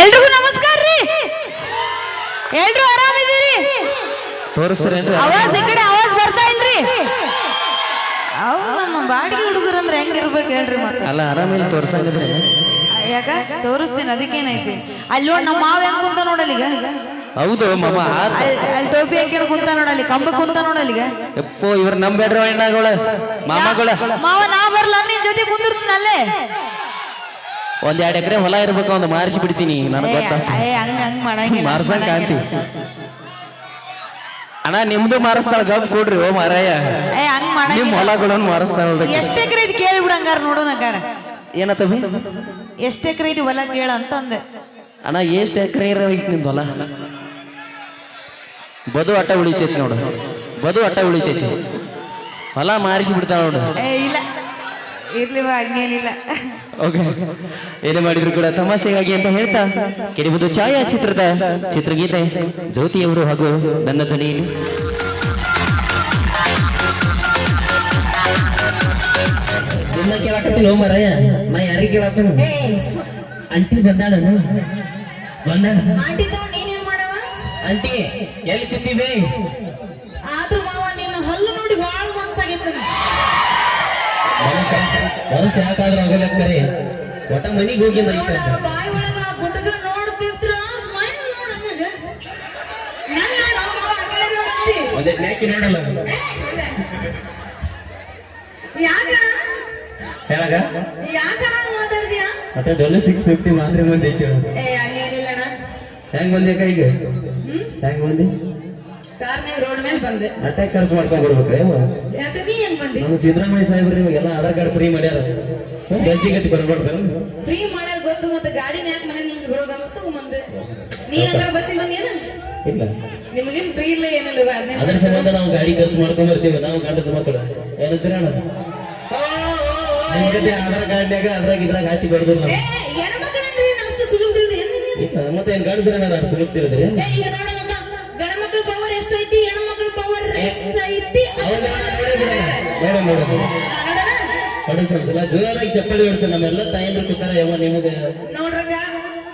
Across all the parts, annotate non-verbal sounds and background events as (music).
ಎಲ್ರಿಗೂ ನಮಸ್ಕಾರ ರೀ. ಎಲ್ರು ಆರಾಮಿದ್ದೀರಿ? ತೋರಿಸ್ತಾರೇನ್ರಿ ಆವಾಜ್ ಈ ಕಡೆ ಆವಾಜ್ ಬರ್ತಾ ಇಲ್ರಿ. ಅವ್ ನಮ್ಮ ಬಾಡಿಗೆ ಹುಡುಗರು ಅಂದ್ರೆ ಹೆಂಗಿರ್ಬೇಕು ಹೇಳ್ರಿ ಮತ್ತೆ. ಅಲ್ಲ ಆರಾಮಿಲ್ಲ ತೋರ್ಸಂಗಿದ್ರೆ. ಯಾಕ? ತೋರಿಸ್ತೀನಿ ಅದಕ್ಕೇನೈತಿ? ಅಲ್ಲಿ ನೋಡಿ ನಮ್ಮ ಮಾವ ಹೆಂಗ್ ಕುಂತ ನೋಡಲ್ಲ ಈಗ ಹೌದು ಮಾಮ ಅಲ್ಲಿ ಅಲ್ಲಿ ಟೋಪಿ ಹಾಕ್ಯಣ ಕುಂತ ನೋಡಲ್ಲಿ ಕಂಬ ಕುಂತ ನೋಡಲ್ಲ ಈಗ ಎಪ್ಪೋ ಇವ್ರು ನಂಬೇಡ್ರಿ ಅಣ್ಣಗಳ ಮಾಮಗಳ. ಮಾವ ನಾ ಬರ್ಲ? ನಿನ್ ಜೊತೆ ಕುಂದಿರ್ತೀನಿ ಅಲ್ಲೇ. ಒಂದ್ ಎರಡ್ ಎಕರೆ ಹೊಲ ಇರ್ಬೇಕು ಒಂದು ಮಾರಿಸಿ ಬಿಡ್ತೀನಿ ನನಗೆ ಏ, ಹಂಗ್ ಹಂಗ್ ಮಾಡಂಗಿಲ್ಲ ಹಂಗ್ ಕಾಂತಿ ಅಣ್ಣ ನಿಮ್ದು ಮಾರಿಸ್ತಾಳ ಗಪ್ ಕೊಡ್ರಿ ಓ ಮಾರಾಯ. ಏ ಹಂಗ್ ನಿಮ್ ಮಾಡಂಗಿಲ್ಲ. ಹೊಲಗಳನ್ನು ಮಾರಿಸ್ತಾಳ ಎಷ್ಟ್ ಎಕರೆ ಇದು ಕೇಳಿ ಬಿಡಂಗಾರ ನೋಡೋಣ ಹಂಗಾರ. ಏನತ್ತವಿ ಎಷ್ಟ್ ಎಕರೆ ಇದು ಹೊಲ ಕೇಳ ಅಂತಂದೆ. ಅಣ್ಣ ಎಷ್ಟ್ ಎಕರೆ ಇರೋಯ್ತು ನಿಮ್ದು ಹೊಲ? ಬದು ಅಟ್ಟ ಉಳಿತೈತಿ ನೋಡು. ಬದು ಅಟ್ಟ ಉಳಿತೈತಿ. ಹೊಲ ಮಾರಿಸಿ ಬಿಡ್ತಾಳ ನೋಡು. ಏ ಇಲ್ಲ. ಹಂಗೇನಿಲ್ಲ. ಓಕೆ ಏನೇ ಮಾಡಿದ್ರು ಕೂಡ ತಮಾಷೆಗಾಗಿ ಅಂತ ಹೇಳ್ತಾ ಕೇಳಿಬೋದು ಛಾಯಾ ಚಿತ್ರದ ಚಿತ್ರಗೀತೆ ಜ್ಯೋತಿಯವರು ಹಾಗೂ ನನ್ನ ಧ್ವನಿಯಲ್ಲಿ. ನಿನ್ನ ಮರಯ್ಯ ನಾ ಯಾರಿಗೆ ಅಂಟಿ ಬಂದಾಳನು ಬಂದಾಳ ಆಂಟಿ ತಗೊಂಡ್ ನೀನೇನ್ ಮಾಡವ? ಅಂಟಿ ಎಲ್ಲಿ ಕೂತೀವಿ? ಆದ್ರೂ ಮಾವ ನೀನು ಹಲ್ಲು ನೋಡಿ ಬಹಳ ಮನ್ಸಾಗೈತ್ ನನಗೆ ಮನಸ್ಸ ಮನಸ್ಸು ಯಾಕಾದ್ರೂ ಆಗಲಕ್ಕರೆ ಒಟ್ಟ ಮನಿಗೆ ಹೋಗಿ ನೋಡ ಬಾಯಿ ಒಳಗ ಆ ಗುಡ್ಗ ನೋಡ್ತಿದ್ರ ಸ್ಮೈಲ್ ನೋಡ ಹಂಗ. ನನ್ ನೋಡ ಕಡೆ ನೋಡಂತಿ. ಒಂದೇ ಮ್ಯಾಕಿ ನೋಡಲ್ಲ ಯಾಕಣ ಹೇಳಗ ಯಾಕಣ ಮಾತಾಡ್ತೀಯ? ಒಟ್ಟ ಡೊಲ್ಲ ಸಿಕ್ಸ್ ಫಿಫ್ಟಿ ಮಾತ್ರ ಮಂದಿ ಹೆಂಗ್ ಬಂದಿ ಕೈಗೆ? ಹೆಂಗ್ ಬಂದಿ? ಕಾರ್ನಾಗ ರೋಡ್ ಮೇಲೆ ಬಂದೆ. ಅಟ್ಯಾಕ್ ಖರ್ಚು ಮಾಡ್ಕೊಂಡ್ ಬರ್ಬೇಕ್ರೆ ಯಾಕ ಹೆಂಗ್ ನಮ್ಮ ಸಿದ್ದರಾಮಯ್ಯ ಸಾಹೇಬ್ರು ನಿಮಗೆಲ್ಲ ಆಧಾರ್ ಕಾರ್ಡ್ ಫ್ರೀ ಮಾಡ್ಯಾರ. ಸೊ ಗತಿ ಬರ್ಬಾರ್ದು ಫ್ರೀ ಮಾಡ್ಯಾರ ಗೊತ್ತು ಮತ್ತೆ ಗಾಡಿನ ಯಾಕೆ ಮನೆ ನಿಲ್ಸಿ ಮುಂದೆ ಬಸ್ಸಿಗೆ ಬಂದೇನ ಇಲ್ಲ. ನಿಮಗೇನ್ ಫ್ರೀ ಇಲ್ಲ ಏನಿಲ್ಲ ಅದ್ರ ಸಂಬಂಧ ನಾವು ಗಾಡಿ ಖರ್ಚು ಮಾಡ್ಕೊಂಡ್ ಬರ್ತೀವಿ ನಾವು ಗಂಡಸ ಮಕ್ಕಳು. ಏನಂತೀರ ಅಣ್ಣ? ಆಧಾರ್ ಕಾರ್ಡ್ನ್ಯಾಗ ಅದ್ರಾಗ ಇದ್ರಾಗ ಹಾಕಿ ಬರ್ದು ನಾವು. ಮತ್ತೆ ಏನ್ ಗಂಡಸ್ರ ಸುಲುಕ್ತಿರದ್ರಿ ಪವರ್ ಐತಿ ಜೋರಾಗಿ ಚಪ್ಪಲಿ ಹೊಡಿಸ ನಮ್ಮೆಲ್ಲ ತಾಯಂದ್ರು ಕೂತಾರ ಯಾವ ನಿಮಗೆ ನೋಡ್ರಂಗ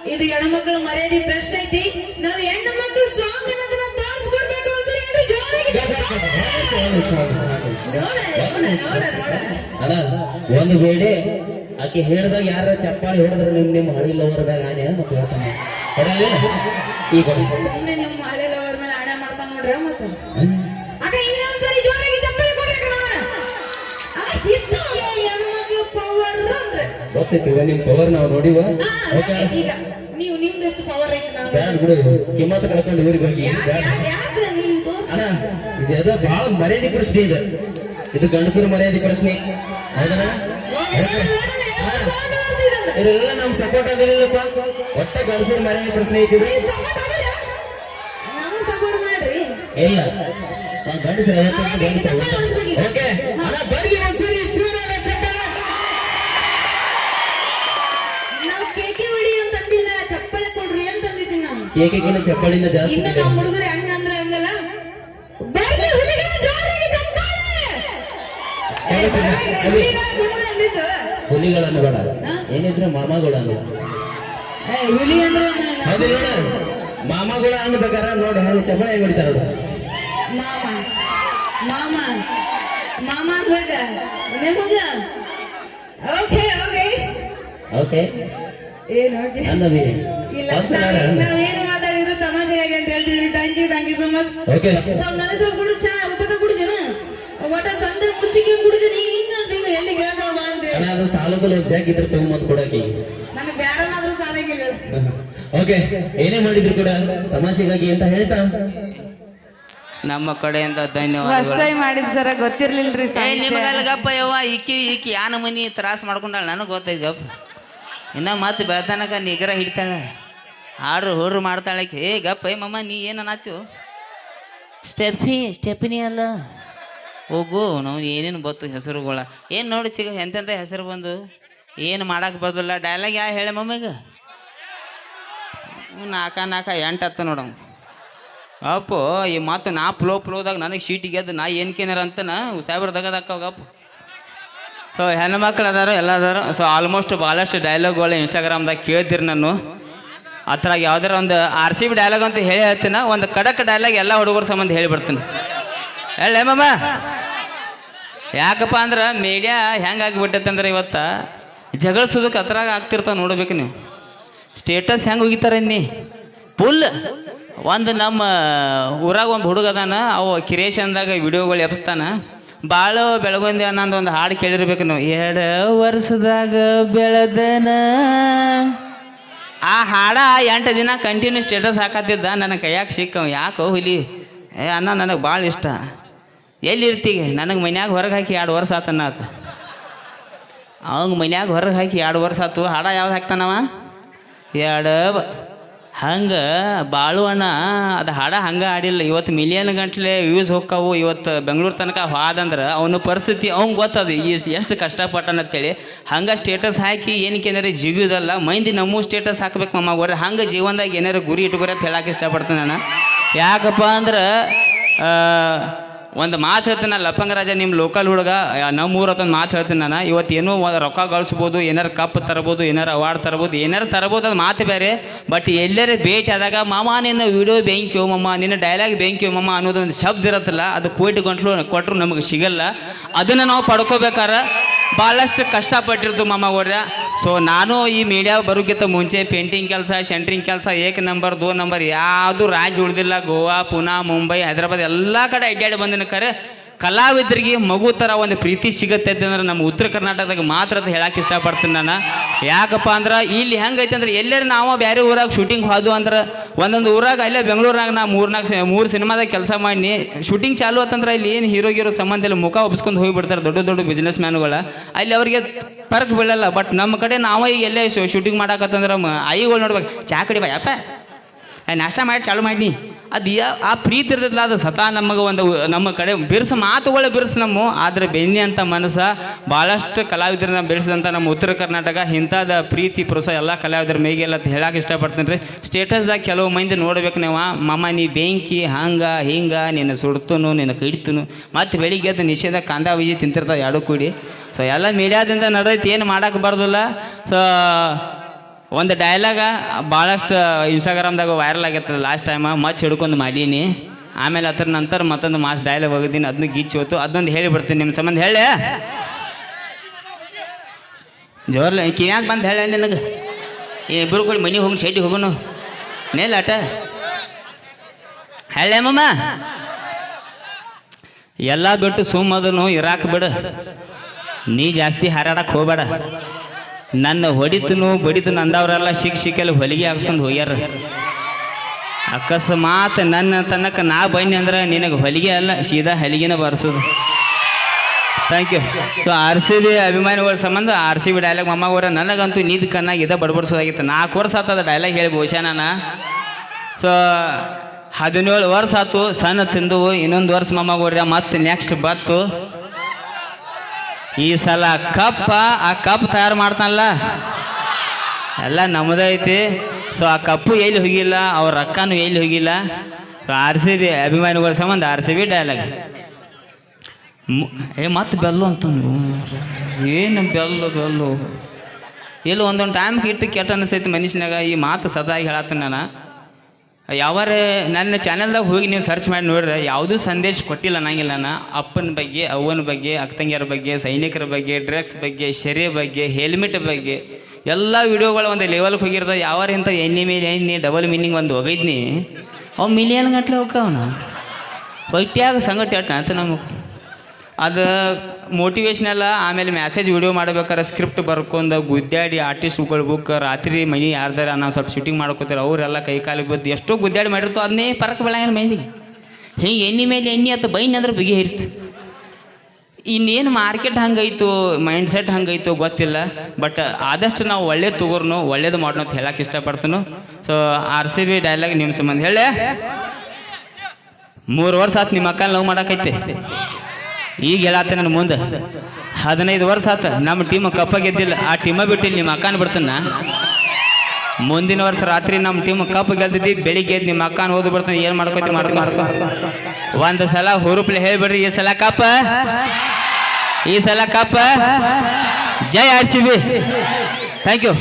ಇದು ಹೆಣ್ಮಕ್ಳ ಮರ್ಯಾದೆ ಪ್ರಶ್ನೆ ಐತಿ ನಾವು ಹೆಣ್ಣು ಮಕ್ಳು ಸ್ಟ್ರಾಂಗ್ ಅನ್ನೋದನ್ನ ತೋರಿಸ್ಕೊಡ್ಬೇಕು ಇದು ಜೋರಾಗಿ ನೋಡ ನೋಡ ನೋಡ ನೋಡ ಅಣ್ಣ ಒಂದು ಬೇಡಿ ಆಕೆ ಹೇಳಿದಾಗ ಯಾರ ಚಪ್ಪಾಳಿ ಹೊಡೆದ್ರೆ ನಿಮ್ ನಿಮ್ಮ ಹಳಿ ಲವರ್ದಾಗ ಆನೆ ಮತ್ತೆ ಹೇಳ್ತಾನೆ ಈಗ ಸುಮ್ಮನೆ ನಿಮ್ಮ ಹಳಿ ಲವರ್ ಮೇಲೆ ಆಣೆ ಮಾಡ್ತಾನೆ ನೋಡ್ರಿ ಮತ್ತೆ ಅಂದ್ರೆ ಗೊತ್ತೈತಿ ಇವ ನಿಮ್ ಪವರ್ ನಾವು ನೋಡಿವ ಈಗ ನೀವು ನಿಮ್ದೆಷ್ಟು ಪವರ್ ಐತೆ ಬ್ಯಾಡ ಬಿಡು ಕಿಮ್ಮತ್ ಕಳ್ಕೊಂಡು ಊರಿಗೆ ಹೋಗಿ ಅಣ್ಣ ಇದೆಲ್ಲ ಬಹಳ ಮರ್ಯಾದೆ ಪ್ರಶ್ನೆ ಇದೆ. ಇದು ಗಂಡಸರ ಮರ್ಯಾದೆ ಪ್ರಶ್ನೆ. ಹೌದಣ್ಣ? ಇದೆಲ್ಲ ನಮ್ ಸಪೋರ್ಟ್ ಆಗಿರಲಿಲ್ಲಪ್ಪ ಒಟ್ಟ ಗಂಡಸರ ಮರ್ಯಾದೆ ಪ್ರಶ್ನೆ ಐತಿ ಇಲ್ಲ. ಗಂಡಸರು. ಓಕೆ ಅಣ್ಣ ಬರ್ಲಿ ಅಂದಿದ್ದೀನಿ ಚಪ್ಪಳಿನ ಜಾಸ್ತಿ ಇನ್ನು ಇದೆ. ನಮ್ಮ ಹುಡುಗರು ಹೆಂಗ ಅಂದ್ರೆ ಹಂಗಲ್ಲ? ಬರ್ಲಿ ಹುಲಿಗಳ ಜೋರಾಗಿ ಚಪ್ಪಾಳೆ! ಏ, ಬರ್ಬೇಕ್ರಿ, ಹುಲಿಗಳ ನಿಮ್ಗೆ ಅಂದಿದ್ದು. ಹುಲಿಗಳನ್ನು ಬೇಡ. ಏನಿದ್ರೆ ಮಾಮಗಳನ್ನು. ಏ, ಹುಲಿ ಅಂದ್ರೆ ನಾನು- ಹೌದು ನೋಡ ಮಾಮಗಳ ಅನ್ಬೇಕಾರ ನೋಡಿ ಹೆಂಗ ಚಪ್ಪಾಳೆ ಹೆಂಗ್ ಹೊಡಿತಾರ ನೋಡು. ಮಾಮ. ಮಾಮ. ಮಾಮ ನಿಮಗ? ಓಕೆ ಓಕೆ ಓಕೆ ಏನ್ ನಾವೇನ್ ಮಾತಾಡಿದ್ರು ತಮಾಷೆಯಾಗಿ ಅಂತ ಹೇಳ್ತಿದ್ರಿ thank you thank you so much ಸ್ವಲ್ಪ ಕುಡು ಚಾ ಕುಡಿದೇನ ಸಂದ ಮುಚ್ಚಿಗೆ ಕುಡಿದೀನಿ ಹಿಂಗ ಅಂತ ಎಲ್ಲಿ ಅಂತ ಅದು ಸಾಲದಲ್ಲಿ ಒಂದು ಜಾಗ ಇದ್ರೆ ತಗೊಂಬಂದು ಕೊಡಕ್ಕೆ ನನಗೆ ಬ್ಯಾರನಾದ್ರೂ ಸಾಲಾಗಿಲ್ಲ ಓಕೆ (laughs) ಏನೇ ಮಾಡಿದ್ರು ಕೂಡ ತಮಾಷೆಗಾಗಿ ಅಂತ ಹೇಳ್ತಾ? ನಮ್ಮ ಕಡೆಯಿಂದ ಫಸ್ಟ್ ಧನ್ಯವಾದಗಳು ಟೈಮ್ ಮಾಡಿದ್ ಸರ ಗೊತ್ತಿರ್ಲಿಲ್ರಿ. ನಿಮಗಲ್ಲ ಗಪ್ಪ ಯವ್ವ ಈಕಿ ಈಕಿ ಯಾನ ಮನಿ ತ್ರಾಸ ಮಾಡ್ಕೊಂಡಾಳ? ನನಗೆ ಗೊತ್ತಾಯ್ತು ಗಪ್ಪ ಇನ್ನ ಮತ್ತೆ ಬೆಳ್ತಾನಕ ನಿಗ್ರ ಹಿಡಿತಾಳೆ. ಆಡ್ರು ಹುಡ್ರು ಮಾಡ್ತಾಳೆ ಹೇ ಏ ಗಪ್ಪ ಏ ಮಮ್ಮ ನೀ ಏನು ಅನ್ನತ್ತು ಸ್ಟೆಫಿ ಸ್ಟೆಫಿನಿ ಅಲ್ಲ. ಹೋಗು ನಾವು ಏನೇನು ಬತ್ತು ಹೆಸರುಗಳ. ಏನು ನೋಡಿ ಚಿಗ ಎಂತೆಂಥ ಹೆಸರು ಬಂದು? ಏನು ಮಾಡಕ್ಕೆ ಬರೋದಿಲ್ಲ. ಡೈಲಾಗ್ ಯಾ ಹೇಳೆ ಮಮ್ಮಿಗ ನಾಕ ನಾಲ್ಕ ಎಂಟು ಹತ್ತು ನೋಡಮ್ ಅಪ್ಪು ಈ ಮಾತು ನಾ ಪ್ಲೋ ಪ್ಲೋದಾಗ ನನಗೆ ಶೀಟಿಗೆ ಗೆದ್ದು ನಾ ಏನು ಕೇನಾರ ಅಂತ ನಾ ಸಾಹೇಬ್ರ ತೆಗದಕ್ಕಪ್ಪ ಸೊ ಹೆಣ್ಮಕ್ಳು ಅದಾರ ಎಲ್ಲ ಅದಾರ ಸೊ ಆಲ್ಮೋಸ್ಟ್ ಭಾಳಷ್ಟು ಡೈಲಾಗ್ಗಳು ಇನ್ಸ್ಟಾಗ್ರಾಮ್ದಾಗ ಕೇಳ್ತೀರಿ ನಾನು. ಆ ಥರ ಯಾವ್ದಾರ ಒಂದು ಆರ್ ಸಿ ಬಿ ಡೈಲಾಗ್ ಅಂತ ಹೇಳಿ ಹೇಳ್ತೀನ ಒಂದು ಕಡಕ್ ಡೈಲಾಗ್ ಎಲ್ಲ ಹುಡುಗರ ಸಂಬಂಧ ಹೇಳಿ ಮಮ್ಮ ಹೇಳೇ ಮಾಮ. ಯಾಕಪ್ಪ ಅಂದ್ರೆ ಮೀಡಿಯಾ ಹೆಂಗೆ ಆಗಿಬಿಟ್ಟೈತೆ ಇವತ್ತು ಜಗಳ ಸುದಕ್ಕೆ ಅದ್ರಾಗ ಆಗ್ತಿರ್ತಾವ ನೋಡ್ಬೇಕು ನೀವು. ಸ್ಟೇಟಸ್ ಹೆಂಗೆ ಹೋಗಿತಾರೆ ನೀ ಫುಲ್ ಒಂದು ನಮ್ಮ ಊರಾಗ ಒಂದು ಹುಡುಗ ಅದಾನ, ಅವ ಅಂದಾಗ ವಿಡಿಯೋಗಳು ಎಬ್ಸ್ತಾನ. ಭಾಳ ಬೆಳಗೊಂದಿ ಅನ್ನೋದು ಒಂದು ಹಾಡು ಕೇಳಿರ್ಬೇಕು ನಾವು. ಎರಡು ವರ್ಷದಾಗ ಬೆಳೆದನ? ಆ ಹಾಡ ಎಂಟು ದಿನ ಕಂಟಿನ್ಯೂ ಸ್ಟೇಟಸ್ ಹಾಕತ್ತಿದ್ದ. ನನ್ನ ಕೈಯಾಗ ಸಿಕ್ಕವ. ಯಾಕೋ ಹುಲಿ? ಏ ಅನ್ನ ನನಗೆ ಭಾಳ ಇಷ್ಟ. ಎಲ್ಲಿರ್ತೀಗ ನನಗೆ ಮನ್ಯಾಗ ಹೊರಗೆ ಹಾಕಿ ಎರಡು ವರ್ಷ ಆತನ ಆತ ಅವಂಗೆ ಮನ್ಯಾಗ ಹೊರಗೆ ಹಾಕಿ ಎರಡು ವರ್ಷ ಆತು. ಹಾಡ ಯಾವ್ದು ಹಾಕ್ತಾನವ? ಎರಡು ಹಂಗೆ ಬಾಳುವಣ್ಣ, ಅದು ಹಾಡ ಹಂಗೆ ಆಡಿಲ್ಲ. ಇವತ್ತು ಮಿಲಿಯನ್ ಗಂಟ್ಲೆ ವ್ಯೂಸ್ ಹೋಗ್ಕವು ಇವತ್ತು ಬೆಂಗಳೂರು ತನಕ ಹಾದಂದ್ರೆ ಅವನ ಪರಿಸ್ಥಿತಿ ಅವ್ನು ಗೊತ್ತದು. ಈ ಎಷ್ಟು ಕಷ್ಟಪಟ್ಟನ ಅಂತೇಳಿ ಹಂಗೆ ಸ್ಟೇಟಸ್ ಹಾಕಿ ಏನಕ್ಕೆ ಏನಾರ ಜಿಗಿಯೋದಲ್ಲ. ಮಂದಿ ನಮ್ಮ ಸ್ಟೇಟಸ್ ಹಾಕ್ಬೇಕು ಮಮ್ಮ ಅವ್ರೆ. ಹಂಗೆ ಜೀವನದಾಗ ಏನಾರು ಗುರಿ ಇಟ್ಕೊರ ಅಂತ ಹೇಳಕ್ಕೆ ಇಷ್ಟಪಡ್ತೀನಿ ನಾನು. ಯಾಕಪ್ಪ ಅಂದ್ರೆ ಒಂದು ಮಾತು ಹೇಳ್ತೀನಿ ನಾನು ಲಪ್ಪಂಗರಾಜ ನಿಮ್ಮ ಲೋಕಲ್ ಹುಡುಗ ನಮ್ಮ ಊರ ಒಂದು ಮಾತು ಹೇಳ್ತೀನಿ ನಾನು. ಇವತ್ತು ಏನೋ ರೊಕ್ಕ ಗಳಿಸ್ಬೋದು, ಏನಾರು ಕಪ್ ತರ್ಬೋದು, ಏನಾರು ಅವಾರ್ಡ್ ತರ್ಬೋದು, ಏನಾರು ತರ್ಬೋದು ಅದು ಮಾತು ಬೇರೆ. ಬಟ್ ಎಲ್ಲರೇ ಭೇಟಿ ಆದಾಗ, ಮಾಮ, ನಿನ್ನ ವಿಡಿಯೋ ಬೆಂಕಿಯೋ ಮಮ್ಮ ನಿನ್ನ ಡೈಲಾಗ್ ಬೆಂಕಿಯೋ ಮಮ್ಮ ಅನ್ನೋದು ಒಂದು ಶಬ್ದ ಇರುತ್ತಲ್ಲ, ಅದು ಕೋಟಿ ಗಂಟ್ಲು ಕೊಟ್ಟರು ನಮಗೆ ಸಿಗಲ್ಲ. ಅದನ್ನು ನಾವು ಪಡ್ಕೋಬೇಕಾರ ಭಾಳಷ್ಟು ಕಷ್ಟಪಟ್ಟಿರ್ತು ಮಾಮ ಸೊ ನಾನು ಈ ಮೀಡಿಯಾ ಬರೋಕ್ಕಿಂತ ಮುಂಚೆ ಪೇಂಟಿಂಗ್ ಕೆಲಸ ಸೆಂಟ್ರಿಂಗ್ ಕೆಲಸ, ಏಕ್ ನಂಬರ್ ದೋ ನಂಬರ್ ಯಾವುದು ರಾಜ್ಯ ಉಳಿದಿಲ್ಲ. ಗೋವಾ, ಪುನಾ, ಮುಂಬೈ, ಹೈದರಾಬಾದ್ ಎಲ್ಲ ಕಡೆ ಅಡ್ಡಾಡಿ ಬಂದಿನ ಕರೆ. ಕಲಾವಿದರಿಗೆ ಮಗು ಥರ ಒಂದು ಪ್ರೀತಿ ಸಿಗುತ್ತೆ ಅಂತಂದ್ರೆ ನಮ್ಮ ಉತ್ತರ ಕರ್ನಾಟಕದಾಗ ಮಾತ್ರ ಅದು ಹೇಳಕ್ಕೆ ಇಷ್ಟಪಡ್ತೀನಿ ನಾನು. ಯಾಕಪ್ಪ ಅಂದ್ರೆ ಇಲ್ಲಿ ಹೆಂಗೈತೆ ಅಂದ್ರೆ ಎಲ್ಲರೂ ನಾವು ಬೇರೆ ಊರಾಗ ಶೂಟಿಂಗ್ ಹೋದ್ವು ಅಂದ್ರೆ ಒಂದೊಂದು ಊರಾಗ ಅಲ್ಲೇ ಬೆಂಗಳೂರಾಗ ನಾ ಮೂರ್ನಾಲ್ಕು ಮೂರು ಸಿನಿಮಾದಾಗ ಕೆಲಸ ಮಾಡಿ ಶೂಟಿಂಗ್ ಚಾಲು ಆತಂದ್ರೆ ಇಲ್ಲಿ ಏನು ಹೀರೋ ಗಿರೋ ಸಂಬಂಧ ಇಲ್ಲ. ಮುಖ ಒಪ್ಸ್ಕೊಂಡು ಹೋಗಿಬಿಡ್ತಾರೆ ದೊಡ್ಡ ದೊಡ್ಡ ಬಿಸ್ನೆಸ್ ಮ್ಯಾನ್ಗಳ ಅಲ್ಲಿ ಅವರಿಗೆ ಪರ್ಕ್ ಬೀಳಲ್ಲ. ಬಟ್ ನಮ್ಮ ಕಡೆ ನಾವು ಈಗ ಎಲ್ಲೇ ಶೂಟಿಂಗ್ ಮಾಡಾಕತ್ತಂದ್ರೆ ಐಗಳು ನೋಡ್ಬೇಕು. ಚಾ ಕಡಿ ಬಾ ಯಪ್ಪ. ನಾಷ್ಟ ಮಾಡಿ, ಚಾಲು ಮಾಡಿ ಅದು ಯಾ, ಆ ಪ್ರೀತಿ ಇರ್ತದಲ್ಲ, ಅದು ಸತಾ ನಮಗೆ ಒಂದು, ನಮ್ಮ ಕಡೆ ಬಿರ್ಸು ಮಾತುಗಳೇ ಬಿರ್ಸು ನಮ್ಮ. ಆದರೆ ಬೆನ್ನಿ ಅಂತ ಮನಸ್ಸ ಭಾಳಷ್ಟು ಕಲಾವಿದರನ್ನ ಬೆಳೆಸಿದಂಥ ನಮ್ಮ ಉತ್ತರ ಕರ್ನಾಟಕ, ಇಂಥದ ಪ್ರೀತಿ, ಪ್ರೋತ್ಸಾಹ ಎಲ್ಲ ಕಲಾವಿದರ ಮೇಗೆಲ್ಲ ಅಂತ ಹೇಳಕ್ಕೆ ಇಷ್ಟಪಡ್ತೀನಿ ರೀ. ಸ್ಟೇಟಸ್ದಾಗ ಕೆಲವು ಮಂದಿ ನೋಡ್ಬೇಕು ನೀವು ಮಮ್ಮ ನೀ ಬೆಂಕಿ, ಹಂಗ, ಹಿಂಗ, ನಿನ್ನ ಸುಡ್ತನು, ನಿನ್ನ ಕಡಿತನು. ಮತ್ತು ಬೆಳಿಗ್ಗೆ ಅದು ನಿಷೇಧ ಕಾಂದ ವಿಜಿ ತಿಂತಿರ್ತಾವೆ ಎರಡು ಕೂಡಿ. ಸೊ ಎಲ್ಲ ಮೀಡಿಯಾದಿಂದ ನಡೆದೈತಿ, ಏನು ಮಾಡಕ್ಕೆ ಬರ್ದಿಲ್ಲ. ಸೊ ಒಂದು ಡೈಲಾಗ ಭಾಳಷ್ಟು ಇನ್ಸ್ಟಾಗ್ರಾಮ್ದಾಗ ವೈರಲ್ ಆಗೈತದ ಲಾಸ್ಟ್ ಟೈಮ್ ಮಚ್ಚ ಹಿಡ್ಕೊಂಡು ಮಾಡೀನಿ. ಆಮೇಲೆ ಅದ್ರ ನಂತರ ಮತ್ತೊಂದು ಮಾಸ್ ಡೈಲಾಗ್ ಹೋಗಿದ್ದೀನಿ. ಅದನ್ನು ಗೀಚ್ ಹೋಯ್ತು. ಅದೊಂದು ಹೇಳಿಬಿಡ್ತೀನಿ ನಿಮ್ಮ ಸಂಬಂಧ. ಹೇಳಿ. ಜೋರ್ಲ ಕಿವ್ಯಾಗ ಬಂದು ಹೇಳ ನಿನಗೆ? ಇಬ್ಬರು ಕೂಡ ಮನೆ ಹೋಗಿ ಸೈಟಿಗೆ ಹೋಗೋನು. ನೇಲ್ ಆಟ. ಹೇಳೇ ಮಮ್ಮ ಎಲ್ಲ ಬಿಟ್ಟು ಸುಮ್ಮದನು ಇರಾಕ್ ಬಿಡು. ನೀ ಜಾಸ್ತಿ ಹಾರಾಡಕ್ಕೆ ಹೋಗಬೇಡ. ನನ್ನ ಹೊಡಿತನು ಬಡಿತು ಅಂದವರೆಲ್ಲ ಶಿಕ್ ಶಿಕ್ಕಲ್ಲಿ ಹೊಲಿಗೆ ಹಾಕ್ಸ್ಕೊಂಡು ಹೋಗ್ಯಾರ. ಅಕಸ್ಮಾತ್ ನನ್ನ ತನಕ ನಾ ಬನ್ನಿ ಅಂದ್ರೆ ನಿನಗೆ ಹೊಲಿಗೆ ಅಲ್ಲ, ಸೀದಾ ಹಲಿಗೆನ ಬರ್ಸೋದು. Thank you so R C B ಅಭಿಮಾನಿಗಳ ಸಂಬಂಧ ಆರ್ ಸಿ ಬಿ ಡೈಲಾಗ್ ಮಮ್ಮ ಅವರ, ನನಗಂತೂ ನೀದ್ ಕನ್ನಾಗಿ ಇದ ಬಡ್ಬಡ್ಸೋದಾಗಿತ್ತು. ನಾಲ್ಕು ವರ್ಷ ಆತದ ಡೈಲಾಗ್ ಹೇಳಿ ಬಹುಶಃ ನಾನು. ಸೊ ಹದಿನೇಳು ವರ್ಷ ಆತು, ಸಣ್ಣ ತಿಂದು, ಇನ್ನೊಂದು ವರ್ಷ ಮಮ್ಮ ಮತ್ತೆ ನೆಕ್ಸ್ಟ್ ಬತ್ತು. ಈ ಸಲ ಕಪ್ಪ, ಆ ಕಪ್ ತಯಾರು ಮಾಡ್ತಾನಲ್ಲ? ಎಲ್ಲ ನಮ್ಮದೇ ಐತಿ. ಸೊ ಆ ಕಪ್ಪು ಎಲ್ಲಿ ಹೋಗಿಲ್ಲ, ಅವ್ರ ರೊಕ್ಕನೂ ಎಲ್ಲಿ ಹೋಗಿಲ್ಲ? ಸೊ ಆರ್ ಸಿ ಬಿ ಅಭಿಮಾನಿಗಳ ಸಂಬಂಧ, ಆರ್ ಸಿ ಬಿ ಡೈಲಾಗ್ ಏ, ಮತ್ತೆ ಬೆಲ್ಲು ಅಂತಂದು ಏನು ಬೆಲ್ಲು ಬೆಲ್ಲು? ಇಲ್ಲಿ ಒಂದೊಂದು ಟೈಮ್ ಇಟ್ಟು ಕೆಟ್ಟ ಅನಿಸ್ತೈತಿ ಮನುಷ್ಯನಾಗ ಈ ಮಾತು ಸದಾ ಹೇಳತ್ತೀನಿ ನಾನು. ಯಾವಾರ ನನ್ನ ಚಾನಲ್ದಾಗ ಹೋಗಿ ನೀವು ಸರ್ಚ್ ಮಾಡಿ ನೋಡ್ರೆ, ಯಾವುದೂ ಸಂದೇಶ ಕೊಟ್ಟಿಲ್ಲ ಅನ್ನಂಗಿಲ್ಲ ನಾನು ಅಪ್ಪನ ಬಗ್ಗೆ, ಅವ್ವನ ಬಗ್ಗೆ ಅಕ್ತಂಗಿಯರ ಬಗ್ಗೆ, ಸೈನಿಕರ ಬಗ್ಗೆ ಡ್ರಗ್ಸ್ ಬಗ್ಗೆ ಶೆರೆ ಬಗ್ಗೆ ಹೆಲ್ಮೆಟ್ ಬಗ್ಗೆ, ಎಲ್ಲ ವೀಡಿಯೋಗಳು ಒಂದು ಲೆವೆಲ್ಗೆ ಹೋಗಿರ್ದ. ಯಾವಾರ ಇಂಥ ಎಣ್ಣೆ ಮೇಲೆ ಎಣ್ಣೆ ಡಬಲ್ ಮೀನಿಂಗ್ ಒಂದು ಹೋಗಿದ್ನಿ ಅವು ಮಿಲಿಯನ್ ಗಂಟ್ಲೆ ಹೋಗ್ಕವನು ಒಟ್ಟಿಯಾಗ ಸಂಗಟ ಅಂತ ನಮಗೆ ಅದು ಮೋಟಿವೇಶ್ನಲ್ಲ ಆಮೇಲೆ ಮ್ಯಾಸೇಜ್ ವಿಡಿಯೋ ಮಾಡ್ಬೇಕಾರೆ ಸ್ಕ್ರಿಪ್ಟ್ ಬರ್ಕೊಂಡು ಗುದ್ದಾಡಿ ಆರ್ಟಿಸ್ಟ್ಗಳು ಬುಕ್ ರಾತ್ರಿ ಮನೆ ಯಾರ್ದಾರ ನಾವು ಸ್ವಲ್ಪ ಶೂಟಿಂಗ್ ಮಾಡ್ಕೋತಾರೆ, ಅವರೆಲ್ಲ ಕೈ ಕಾಲಿಗೆ ಬದ್ದು ಎಷ್ಟೋ ಗುದ್ದಾಡಿ ಮಾಡಿರ್ತೋ ಅದನ್ನೇ ಪರಕ್ ಬೆಳಂಗಿಲ್ಲ ಮೈದಿಗೆ ಹಿಂಗೆ ಎಣ್ಣೆ ಮೇಲೆ ಎಣ್ಣೆ ಅಥವಾ ಬೈನ್ ಅಂದ್ರೆ ಬಿಗಿ ಹಿಡ್ತು ಇನ್ನೇನು ಮಾರ್ಕೆಟ್ ಹಂಗೈತು ಮೈಂಡ್ ಸೆಟ್ ಹಂಗೈತು ಗೊತ್ತಿಲ್ಲ ಬಟ್ ಆದಷ್ಟು ನಾವು ಒಳ್ಳೇದು ತಗೋರ್ನು, ಒಳ್ಳೇದು ಮಾಡೋಣ ಅಂತ ಹೇಳಕ್ಕೆ ಇಷ್ಟಪಡ್ತೀನಿ. So R C B dialogue ನಿಮ್ಮ ಸಂಬಂಧ ಹೇಳಿ. ಮೂರು ವರ್ಷ ಆತು ನಿಮ್ಮ ಅಕ್ಕ ಲವ್ ಮಾಡಕೈತೆ. ಈಗ ಹೇಳತ್ತೆ ನನ್ನ ಮುಂದೆ. ಹದಿನೈದು ವರ್ಷ ಆತ. ನಮ್ಮ ಟೀಮ್ ಕಪ್ಪ ಗೆದ್ದಿಲ್ಲ. ಆ ಟೀಮ ಬಿಟ್ಟಿಲ್ಲ, ನಿಮ್ಮ ಅಕ್ಕನ ಬಿಡ್ತಾನ ಮುಂದಿನ ವರ್ಷ ರಾತ್ರಿ ನಮ್ಮ ಟೀಮ್ ಕಪ್ ಗೆಲ್ತಿದ್ದಿ, ಬೆಳಿಗ್ಗೆ ಎದ್ದು ನಿಮ್ಮ ಅಕ್ಕನ ಓದಿ ಬಿಡ್ತಾನೆ. ಏನು ಮಾಡ್ಕೋತಿ ಮಾಡ್ಕೊ. ಮಾಡ್ಕೊ ಒಂದು ಸಲ ಹುರುಪ್ಲೆ ಹೇಳ್ಬಿಡ್ರಿ, ಈ ಸಲ ಕಪ್ಪ ಈ ಸಲ ಕಪ್ಪ ಜೈ R C B. Thank you